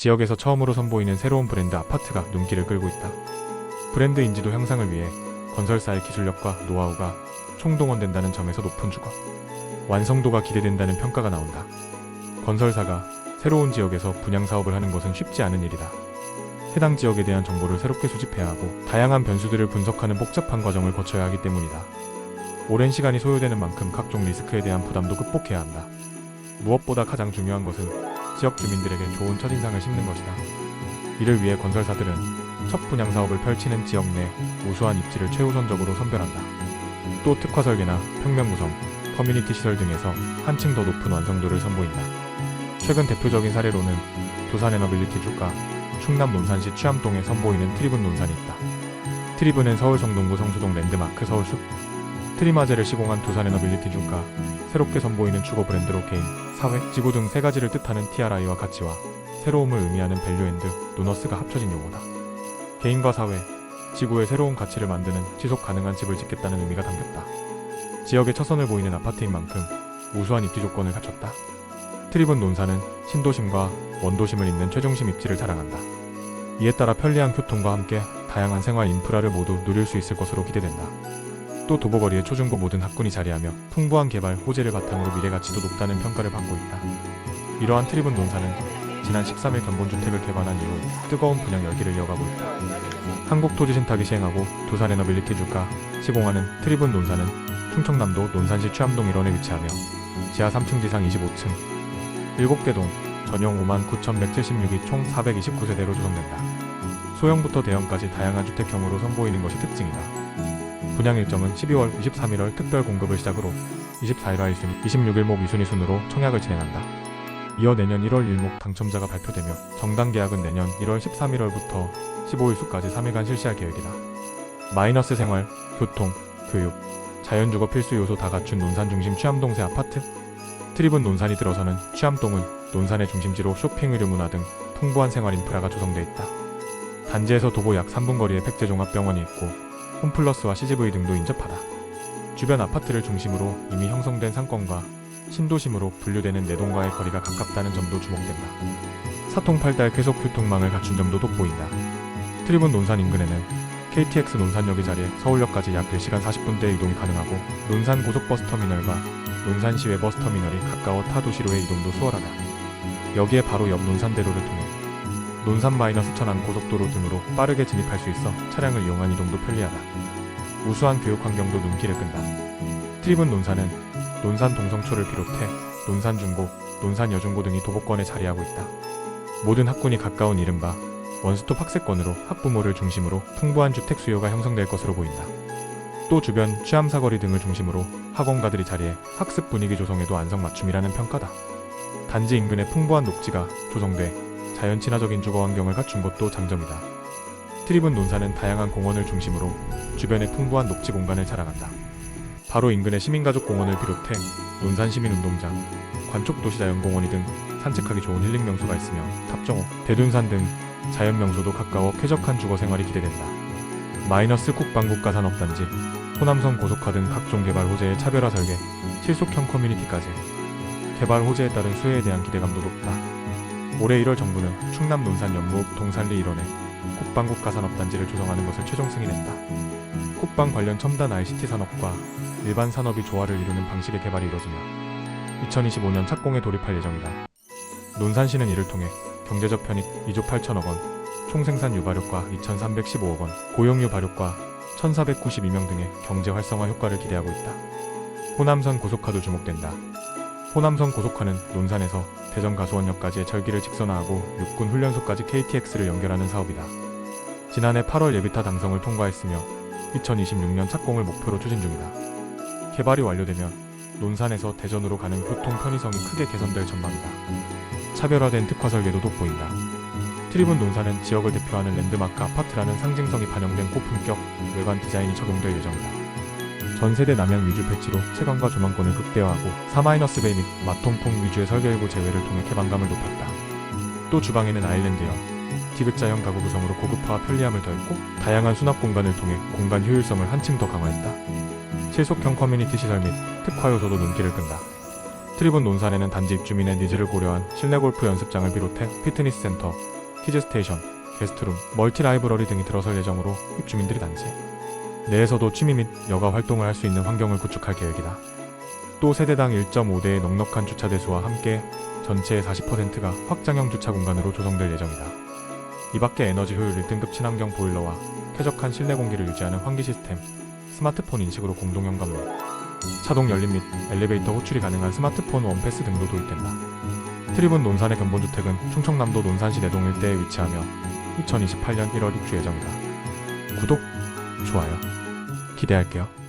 지역에서 처음으로 선보이는 새로운 브랜드 아파트가 눈길을 끌고 있다. 브랜드 인지도 향상을 위해 건설사의 기술력과 노하우가 총동원된다는 점에서 높은 주거. 완성도가 기대된다는 평가가 나온다. 건설사가 새로운 지역에서 분양 사업을 하는 것은 쉽지 않은 일이다. 해당 지역에 대한 정보를 새롭게 수집해야 하고 다양한 변수들을 분석하는 복잡한 과정을 거쳐야 하기 때문이다. 오랜 시간이 소요되는 만큼 각종 리스크에 대한 부담도 극복해야 한다. 무엇보다 가장 중요한 것은 지역 주민들에게 좋은 첫인상을 심는 것이다. 이를 위해 건설사들은 첫 분양 사업을 펼치는 지역 내 우수한 입지를 최우선적으로 선별한다. 또 특화 설계나 평면 구성, 커뮤니티 시설 등에서 한층 더 높은 완성도를 선보인다. 최근 대표적인 사례로는 두산 에너빌리티 주가 충남 논산시 취암동에 선보이는 트리븐 논산이 있다. 트리븐은 서울 성동구 성수동 랜드마크 서울숲 트리마제를 시공한 두산 에너빌리티 주가 새롭게 선보이는 주거 브랜드로 개인, 사회, 지구 등 세 가지를 뜻하는 TRI와 가치와 새로움을 의미하는 밸류앤드 노너스가 합쳐진 용어다. 개인과 사회, 지구의 새로운 가치를 만드는 지속 가능한 집을 짓겠다는 의미가 담겼다. 지역의 처선을 보이는 아파트인 만큼 우수한 입지 조건을 갖췄다. 트리븐 논산은 신도심과 원도심을 잇는 최중심 입지를 자랑한다. 이에 따라 편리한 교통과 함께 다양한 생활 인프라를 모두 누릴 수 있을 것으로 기대된다. 또 도보거리에 초중고 모든 학군이 자리하며 풍부한 개발 호재를 바탕으로 미래 가치도 높다는 평가를 받고 있다. 이러한 트리븐 논산은 지난 13일 견본주택을 개관한 이후 뜨거운 분양 열기를 이어가고 있다. 한국토지신탁이 시행하고 두산에너빌리티 주가 시공하는 트리븐 논산은 충청남도 논산시 취암동 일원에 위치하며 지하 3층 지상 25층 7개 동 전용 59,176이 총 429세대로 조성된다. 소형부터 대형까지 다양한 주택형으로 선보이는 것이 특징이다. 분양 일정은 12월 23일 특별 공급을 시작으로 24일화 1순위, 26일 목 2순위 순으로 청약을 진행한다. 이어 내년 1월 1목 당첨자가 발표되며 정당 계약은 내년 1월 13일월부터 15일 수까지 3일간 실시할 계획이다. 마이너스 생활, 교통, 교육, 자연주거 필수 요소 다 갖춘 논산 중심 취암동세 아파트. 트립은 논산이 들어서는 취암동은 논산의 중심지로 쇼핑, 의료, 문화 등 풍부한 생활 인프라가 조성돼 있다. 단지에서 도보 약 3분 거리에 백제종합병원이 있고 홈플러스와 CGV 등도 인접하다. 주변 아파트를 중심으로 이미 형성된 상권과 신도심으로 분류되는 내동과의 거리가 가깝다는 점도 주목된다. 사통팔달 쾌속 교통망을 갖춘 점도 돋보인다. 트리븐 논산 인근에는 KTX 논산역의 자리에 서울역까지 약 4시간 40분대 이동이 가능하고 논산 고속버스 터미널과 논산시외 버스 터미널이 가까워 타 도시로의 이동도 수월하다. 여기에 바로 옆 논산대로를 통해 논산 마이너스 천안 고속도로 등으로 빠르게 진입할 수 있어 차량을 이용한 이동도 편리하다. 우수한 교육 환경도 눈길을 끈다. 트리븐 논산은 논산 동성초를 비롯해 논산 중고, 논산 여중고 등이 도보권에 자리하고 있다. 모든 학군이 가까운 이른바 원스톱 학세권으로 학부모를 중심으로 풍부한 주택 수요가 형성될 것으로 보인다. 또 주변 취암 사거리 등을 중심으로 학원가들이 자리해 학습 분위기 조성에도 안성맞춤이라는 평가다. 단지 인근에 풍부한 녹지가 조성돼 자연 친화적인 주거 환경을 갖춘 것도 장점이다. 트립은 논산은 다양한 공원을 중심으로 주변에 풍부한 녹지 공간을 자랑한다. 바로 인근의 시민가족 공원을 비롯해 논산 시민운동장, 관촉도시자연공원이 등 산책하기 좋은 힐링 명소가 있으며 탑정호, 대둔산 등 자연 명소도 가까워 쾌적한 주거 생활이 기대된다. 마이너스 국방국가 산업단지, 호남선 고속화 등 각종 개발 호재의 차별화 설계, 실속형 커뮤니티까지 개발 호재에 따른 수혜에 대한 기대감도 높다. 올해 1월 정부는 충남 논산 연무읍 동산리 일원에 국방국 가 산업단지를 조성하는 것을 최종 승인했다. 국방 관련 첨단 ICT 산업과 일반 산업이 조화를 이루는 방식의 개발이 이뤄지며 2025년 착공에 돌입할 예정이다. 논산시는 이를 통해 경제적 편익 2조 8천억 원, 총생산 유발효과 2,315억 원, 고용 유발효과 1,492명 등의 경제 활성화 효과를 기대하고 있다. 호남선 고속화도 주목된다. 호남선 고속화는 논산에서 대전 가수원역까지의 절기를 직선화하고 육군 훈련소까지 KTX를 연결하는 사업이다. 지난해 8월 예비타 당성을 통과했으며 2026년 착공을 목표로 추진 중이다. 개발이 완료되면 논산에서 대전으로 가는 교통 편의성이 크게 개선될 전망이다. 차별화된 특화 설계도 돋보인다. 트리븐 논산은 지역을 대표하는 랜드마크 아파트라는 상징성이 반영된 고품격 외관 디자인이 적용될 예정이다. 전 세대 남향 위주 배치로 채광과 조망권을 극대화하고 4-베이 및 마통풍 위주의 설계 일부 제외를 통해 개방감을 높였다. 또 주방에는 아일랜드형, 디귿자형 가구 구성으로 고급화와 편리함을 더했고 다양한 수납 공간을 통해 공간 효율성을 한층 더 강화했다. 실속형 커뮤니티 시설 및 특화 요소도 눈길을 끈다. 트립은 논산에는 단지 입주민의 니즈를 고려한 실내 골프 연습장을 비롯해 피트니스 센터, 키즈 스테이션, 게스트룸, 멀티 라이브러리 등이 들어설 예정으로 입주민들이 단지 내에서도 취미 및 여가 활동을 할 수 있는 환경을 구축할 계획이다. 또 세대당 1.5대의 넉넉한 주차 대수와 함께 전체의 40%가 확장형 주차 공간으로 조성될 예정이다. 이 밖에 에너지 효율 1등급 친환경 보일러와 쾌적한 실내 공기를 유지하는 환기 시스템, 스마트폰 인식으로 공동형 관문, 자동 열림 및 엘리베이터 호출이 가능한 스마트폰 원패스 등도 도입된다. 트립은 논산의 근본주택은 충청남도 논산시 내동 일대에 위치하며 2028년 1월 입주 예정이다. 구독, 좋아요, 기대할게요.